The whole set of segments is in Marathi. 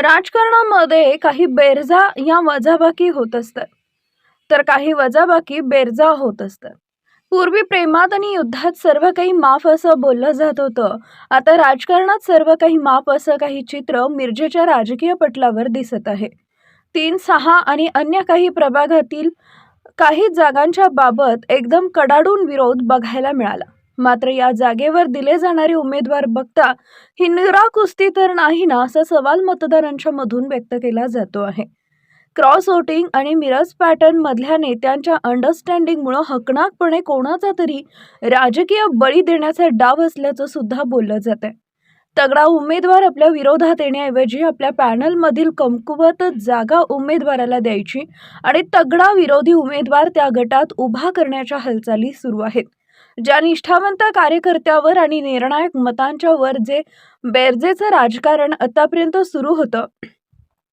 राजकारणामध्ये काही बेरजा या वजाबाकी होत असतात. तर काही वजाबाकी बेरजा होत असतात. पूर्वी प्रेमात आणि युद्धात सर्व काही माफ असं बोललं जात होतं. आता राजकारणात सर्व काही माफ असं काही चित्र मिरजेच्या राजकीय पटलावर दिसत आहे. तीन सहा आणि अन्य काही प्रभागातील काही जागांच्या बाबत एकदम कडाडून विरोध बघायला मिळाला. मात्र या जागेवर दिले जाणारे उमेदवार बघता ही निरा कुस्ती तर नाही ना असा सवाल मतदारांच्या मधून व्यक्त केला जातो आहे. क्रॉस वोटिंग आणि मिरज पॅटर्न मधल्या नेत्यांच्या अंडरस्टँडिंगमुळं हकनाकपणे कोणाचा तरी राजकीय बळी देण्याचा डाव असल्याचं सुद्धा बोललं जात आहे तगडा उमेदवार आपल्या विरोधात येण्याऐवजी आपल्या पॅनलमधील कमकुवत जागा उमेदवाराला द्यायची आणि तगडा विरोधी उमेदवार त्या गटात उभा करण्याच्या हालचाली सुरू आहेत. ज्या निष्ठावंत कार्यकर्त्यावर आणि निर्णायक मतांच्यावर जे बेरजेचं राजकारण आतापर्यंत सुरू होतं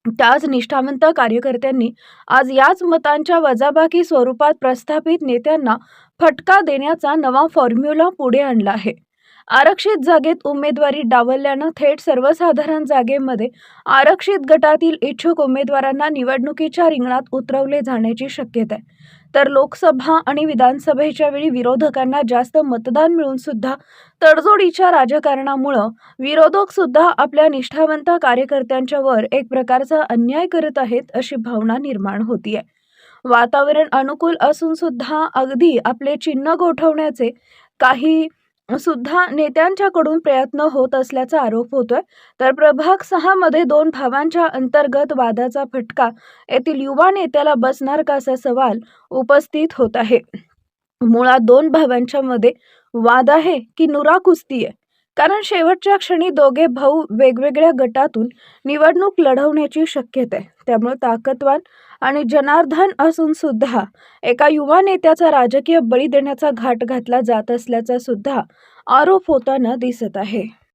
त्याच निष्ठावंत कार्यकर्त्यांनी आज याच मतांच्या वजाबाकी स्वरूपात प्रस्थापित नेत्यांना फटका देण्याचा नवा फॉर्म्युला पुढे आणला आहे. आरक्षित जागेत उमेदवारी डावलल्यानं थेट सर्वसाधारण जागेमध्ये आरक्षित गटातील इच्छुक उमेदवारांना निवडणुकीच्या रिंगणात उतरवले जाण्याची शक्यता आहे. तर लोकसभा आणि विधानसभेच्या वेळी विरोधकांना जास्त मतदान मिळून सुद्धा तडजोडीच्या राजकारणामुळं विरोधक सुद्धा आपल्या निष्ठावंत कार्यकर्त्यांच्या वर एक प्रकारचा अन्याय करत आहेत अशी भावना निर्माण होतीये. वातावरण अनुकूल असून सुद्धा अगदी आपले चिन्ह गोठवण्याचे काही सुद्धा नेत्यांच्याकडून प्रयत्न होत असल्याचा आरोप होतोय. तर प्रभाग सहा मध्ये दोन भावांच्या अंतर्गत वादाचा फटका. येथील युवा नेत्याला बसणार का असा सवाल उपस्थित होत आहे. मुळात दोन भावांच्या मध्ये वाद आहे की नुरा कुस्ती आहे? कारण शेवटच्या क्षणी दोघे भाऊ वेगवेगळ्या गटातून निवडणूक लढवण्याची शक्यता आहे. त्यामुळे ताकदवान आणि जनार्दन असून सुद्धा एका युवा नेत्याचा राजकीय बळी देण्याचा घाट घातला जात असल्याचा सुद्धा आरोप होताना दिसत आहे.